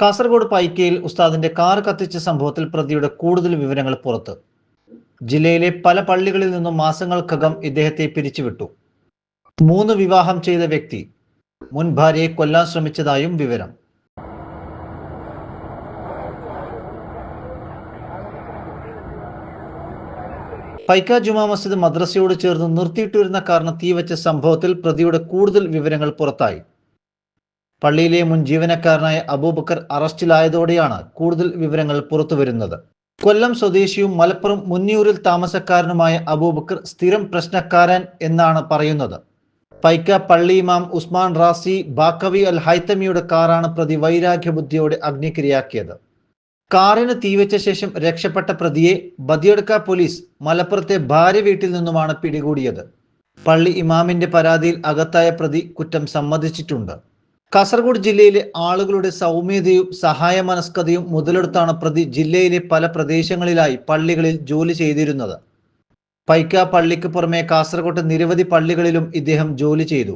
കാസർഗോഡ് പൈക്കയിൽ ഉസ്താദിന്റെ കാർ കത്തിച്ച സംഭവത്തിൽ പ്രതിയുടെ കൂടുതൽ വിവരങ്ങൾ പുറത്ത്. ജില്ലയിലെ പല പള്ളികളിൽ നിന്നും മാസങ്ങൾക്കകം ഇദ്ദേഹത്തെ പിരിച്ചുവിട്ടു. മൂന്ന് വിവാഹം ചെയ്ത വ്യക്തി മുൻ ഭാര്യയെ കൊല്ലാൻ ശ്രമിച്ചതായും വിവരം. പൈക്ക ജുമാ മസ്ജിദ് മദ്രസയോട് ചേർന്ന് നിർത്തിയിട്ടിരുന്ന കാരണം തീവച്ച സംഭവത്തിൽ പ്രതിയുടെ കൂടുതൽ വിവരങ്ങൾ പുറത്തായി. പള്ളിയിലെ മുൻ ജീവനക്കാരനായ അബൂബക്കർ അറസ്റ്റിലായതോടെയാണ് കൂടുതൽ വിവരങ്ങൾ പുറത്തുവരുന്നത്. കൊല്ലം സ്വദേശിയും മലപ്പുറം മുന്നിയൂരിൽ താമസക്കാരനുമായ അബൂബക്കർ സ്ഥിരം പ്രശ്നക്കാരൻ എന്നാണ് പറയുന്നത്. പൈക്ക പള്ളി ഇമാം ഉസ്മാൻ റാസി ബാക്കവി അൽ ഹൈത്തമിയുടെ കാറാണ് പ്രതി വൈരാഗ്യബുദ്ധിയോടെ അഗ്നിക്കിരയാക്കിയത് കാറിന് തീവച്ച ശേഷം രക്ഷപ്പെട്ട പ്രതിയെ ബദിയടുക്ക പോലീസ് മലപ്പുറത്തെ ഭാര്യ വീട്ടിൽ നിന്നുമാണ് പിടികൂടിയത്. പള്ളി ഇമാമിന്റെ പരാതിയിൽ അകത്തായ പ്രതി കുറ്റം സമ്മതിച്ചിട്ടുണ്ട്. കാസർഗോഡ് ജില്ലയിലെ ആളുകളുടെ സൗമ്യതയും സഹായ മനസ്കതയും മുതലെടുത്താണ് പ്രതി ജില്ലയിലെ പല പ്രദേശങ്ങളിലായി പള്ളികളിൽ ജോലി ചെയ്തിരുന്നത്. പൈക്ക പള്ളിക്ക് പുറമെ കാസർഗോഡ് നിരവധി പള്ളികളിലും ഇദ്ദേഹം ജോലി ചെയ്തു.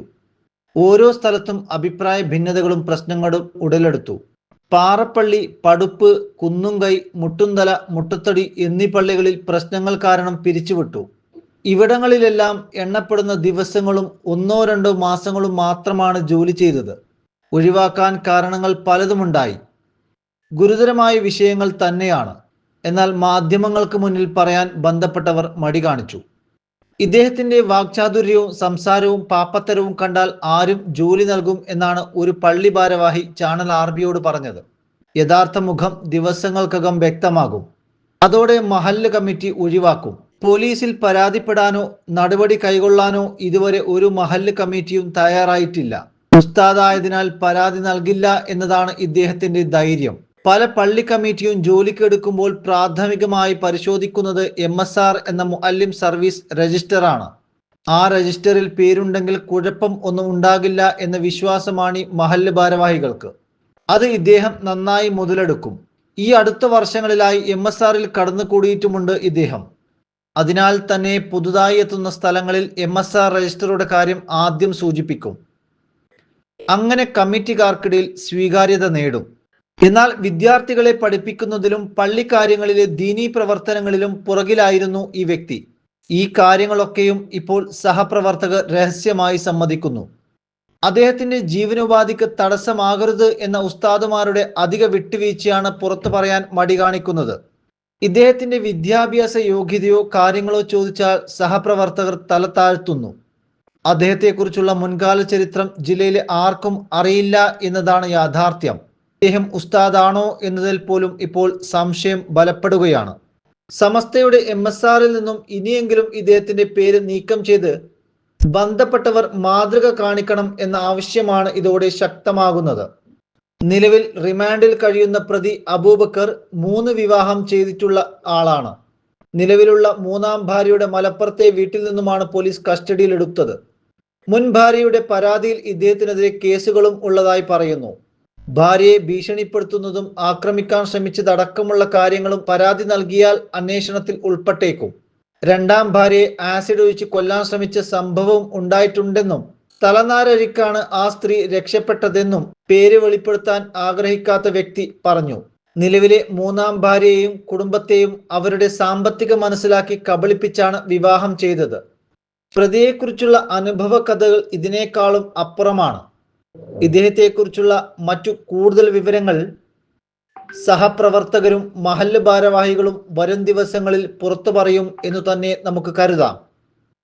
ഓരോ സ്ഥലത്തും അഭിപ്രായ ഭിന്നതകളും പ്രശ്നങ്ങളും ഉടലെടുത്തു. പാറപ്പള്ളി പടുപ്പ് കുന്നുംകൈ മുട്ടുന്തല മുട്ടത്തടി എന്നീ പള്ളികളിൽ പ്രശ്നങ്ങൾ കാരണം പിരിച്ചുവിട്ടു. ഇവിടങ്ങളിലെല്ലാം എണ്ണപ്പെടുന്ന ദിവസങ്ങളും ഒന്നോ രണ്ടോ മാസങ്ങളും മാത്രമാണ് ജോലി ചെയ്തത്. ഒഴിവാക്കാൻ കാരണങ്ങൾ പലതുമുണ്ടായി. ഗുരുതരമായ വിഷയങ്ങൾ തന്നെയാണ്. എന്നാൽ മാധ്യമങ്ങൾക്ക് മുന്നിൽ പറയാൻ ബന്ധപ്പെട്ടവർ മടി കാണിച്ചു. ഇദ്ദേഹത്തിന്റെ വാക്ചാതുര്യവും സംസാരവും പാപ്പത്തരവും കണ്ടാൽ ആരും ജോലി നൽകും എന്നാണ് ഒരു പള്ളി ഭാരവാഹി ചാനൽ ആർ ബിയോട് പറഞ്ഞത്. യഥാർത്ഥ മുഖം ദിവസങ്ങൾക്കകം വ്യക്തമാകും. അതോടെ മഹല്ല് കമ്മിറ്റി ഒഴിവാക്കും. പോലീസിൽ പരാതിപ്പെടാനോ നടപടി കൈകൊള്ളാനോ ഇതുവരെ ഒരു മഹല്ല് കമ്മിറ്റിയും തയ്യാറായിട്ടില്ല. ഉസ്താദായതിനാൽ പരാതി നൽകില്ല എന്നതാണ് ഇദ്ദേഹത്തിന്റെ ധൈര്യം. പല പള്ളി കമ്മിറ്റിയും ജോലിക്കെടുക്കുമ്പോൾ പ്രാഥമികമായി പരിശോധിക്കുന്നത് എം എസ് ആർ എന്ന മുഅല്ലിം സർവീസ് രജിസ്റ്ററാണ്. ആ രജിസ്റ്ററിൽ പേരുണ്ടെങ്കിൽ കുഴപ്പം ഒന്നും ഉണ്ടാകില്ല എന്ന വിശ്വാസമാണ് മഹല്ല് ഭാരവാഹികൾക്ക്. അത് ഇദ്ദേഹം നന്നായി മുതലെടുക്കും. ഈ അടുത്ത വർഷങ്ങളിലായി എം എസ് ആറിൽ കടന്നുകൂടിയിട്ടുമുണ്ട് ഇദ്ദേഹം. അതിനാൽ തന്നെ പുതുതായി എത്തുന്ന സ്ഥലങ്ങളിൽ എം എസ് ആർ രജിസ്റ്ററുടെ കാര്യം ആദ്യം സൂചിപ്പിക്കും. അങ്ങനെ കമ്മിറ്റിക്കാർക്കിടയിൽ സ്വീകാര്യത നേടും. എന്നാൽ വിദ്യാർത്ഥികളെ പഠിപ്പിക്കുന്നതിലും പള്ളിക്കാര്യങ്ങളിലെ ദീനീ പ്രവർത്തനങ്ങളിലും പുറകിലായിരുന്നു ഈ വ്യക്തി. ഈ കാര്യങ്ങളൊക്കെയും ഇപ്പോൾ സഹപ്രവർത്തകർ രഹസ്യമായി സമ്മതിക്കുന്നു. അദ്ദേഹത്തിന്റെ ജീവനോപാധിക്ക് തടസ്സമാകരുത് എന്ന ഉസ്താദുമാരുടെ അധിക വിട്ടുവീഴ്ചയാണ് പുറത്തു പറയാൻ മടി കാണിക്കുന്നത്. ഇദ്ദേഹത്തിന്റെ വിദ്യാഭ്യാസ യോഗ്യതയോ കാര്യങ്ങളോ ചോദിച്ചാൽ സഹപ്രവർത്തകർ തല താഴ്ത്തുന്നു. അദ്ദേഹത്തെക്കുറിച്ചുള്ള മുൻകാല ചരിത്രം ജില്ലയിലെ ആർക്കും അറിയില്ല എന്നതാണ് യാഥാർത്ഥ്യം. അദ്ദേഹം ഉസ്താദാണോ എന്നതിൽ പോലും ഇപ്പോൾ സംശയം ബലപ്പെടുകയാണ്. സമസ്തയുടെ എം എസ് ആറിൽ നിന്നും ഇനിയെങ്കിലും ഇദ്ദേഹത്തിന്റെ പേര് നീക്കം ചെയ്ത് ബന്ധപ്പെട്ടവർ മാതൃക കാണിക്കണം എന്ന ആവശ്യമാണ് ഇതോടെ ശക്തമാകുന്നത്. നിലവിൽ റിമാൻഡിൽ കഴിയുന്ന പ്രതി അബൂബക്കർ മൂന്ന് വിവാഹം ചെയ്തിട്ടുള്ള ആളാണ്. നിലവിലുള്ള മൂന്നാം ഭാര്യയുടെ മലപ്പുറത്തെ വീട്ടിൽ നിന്നുമാണ് പോലീസ് കസ്റ്റഡിയിലെടുത്തത്. മുൻ ഭാര്യയുടെ പരാതിയിൽ ഇദ്ദേഹത്തിനെതിരെ കേസുകളും ഉള്ളതായി പറയുന്നു. ഭാര്യയെ ഭീഷണിപ്പെടുത്തുന്നതും ആക്രമിക്കാൻ ശ്രമിച്ചതടക്കമുള്ള കാര്യങ്ങളും പരാതി നൽകിയാൽ അന്വേഷണത്തിൽ ഉൾപ്പെട്ടേക്കും. രണ്ടാം ഭാര്യയെ ആസിഡ് ഒഴിച്ച് കൊല്ലാൻ ശ്രമിച്ച സംഭവവും ഉണ്ടായിട്ടുണ്ടെന്നും തലനാരഴിക്കാണ് ആ സ്ത്രീ രക്ഷപ്പെട്ടതെന്നും പേര് വെളിപ്പെടുത്താൻ ആഗ്രഹിക്കാത്ത വ്യക്തി പറഞ്ഞു. നിലവിലെ മൂന്നാം ഭാര്യയെയും കുടുംബത്തെയും അവരുടെ സാമ്പത്തിക മനസ്സിലാക്കി കബളിപ്പിച്ചാണ് വിവാഹം ചെയ്തത്. പ്രതിയെക്കുറിച്ചുള്ള അനുഭവ കഥകൾ ഇതിനേക്കാളും അപ്പുറമാണ്. ഇദ്ദേഹത്തെക്കുറിച്ചുള്ള മറ്റു കൂടുതൽ വിവരങ്ങൾ സഹപ്രവർത്തകരും മഹല്ല് ഭാരവാഹികളും വരും ദിവസങ്ങളിൽ പുറത്തു പറയും എന്നു തന്നെ നമുക്ക് കരുതാം.